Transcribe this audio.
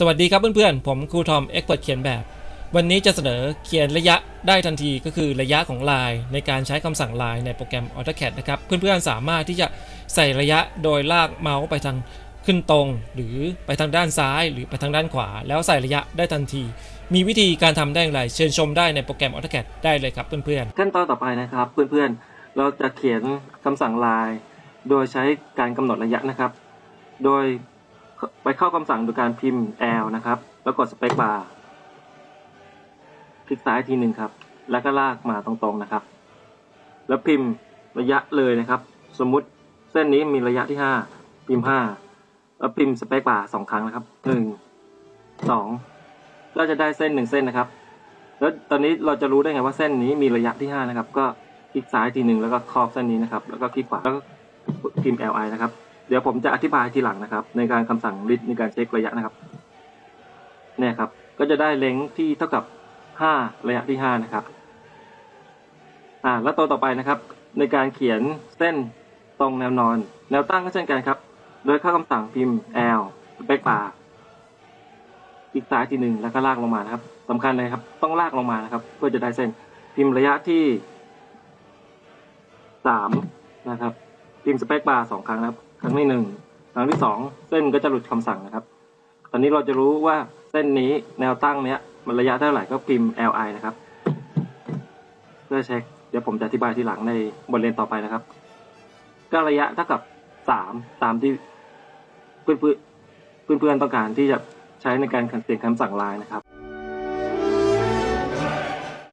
สวัสดีครับเพื่อนๆ ผมครูทอมเอ็กเปิดเขียนแบบ วันนี้จะเสนอเขียนระยะได้ทันทีก็คือระยะของลายในการใช้คำสั่งลายในโปรแกรม AutoCAD นะครับ เพื่อนๆ สามารถที่จะใส่ระยะโดยลากเมาส์ไปทางขึ้นตรง หรือไปทางด้านซ้าย หรือไปทางด้านขวา แล้วใส่ระยะได้ทันที มีวิธีการทำได้อย่างไร เชิญชมได้ในโปรแกรม AutoCAD ได้เลยครับเพื่อนๆ ขั้นตอนต่อไปนะครับเพื่อนๆ เราจะเขียนคำสั่งลาย โดยใช้การกำหนดระยะนะครับ โดย ไปเข้าคำสั่งโดยการพิมพ์ L นะครับ แล้วกด Space Bar คลิกซ้ายทีหนึ่งครับ แล้วก็ลากมาตรงๆนะครับ แล้วพิมพ์ระยะเลยนะครับ สมมุติเส้นนี้มีระยะที่ 5 พิมพ์ 5 แล้วพิมพ์ Space Bar สองครั้งนะครับ 1 2 ก็จะได้เส้นหนึ่งเส้นนะครับ แล้วตอนนี้เราจะรู้ได้ไงว่าเส้นนี้มีระยะที่ 5 นะครับ ก็คลิกซ้ายทีหนึ่งแล้วก็ครอบเส้นนี้นะครับ แล้วก็คลิกขวาแล้วก็พิมพ์ li นะครับ เดี๋ยวผมจะอธิบายทีหลังนะครับ ในการคำสั่ง list ในการเช็คระยะนะครับ เนี่ยครับ ก็จะได้เลงที่เท่ากับ 5 ระยะที่ 5 นะครับ อ่า แล้วตัวต่อไปนะครับ ในการเขียนเส้นตรงแนวนอน แนวตั้งก็เช่นกันครับ โดยเข้าคำสั่งพิมพ์ l สเปกบาร์คลิกซ้ายทีหนึ่งแล้วก็ลากลงมานะครับสำคัญเลยครับ ต้องลากลงมานะครับ เพื่อจะได้เส้นพิมพ์ระยะที่สามนะครับ พิมพ์สเปคบาร์สองครั้งนะครับ ครั้งที่หนึ่งครั้งที่สองเส้นก็จะหลุดคำสั่งนะครับ ตอนนี้เราจะรู้ว่าเส้นนี้แนวตั้งเนี้ยมันระยะเท่าไหร่ก็พิมพ์ li นะครับ เพื่อเช็คเดี๋ยวผมจะอธิบายทีหลังในบทเรียนต่อไปนะครับ ก็ระยะเท่ากับสามตามที่เพื่อนๆเพื่อนๆต้องการที่จะใช้ในการเขียนคำสั่งลายนะครับ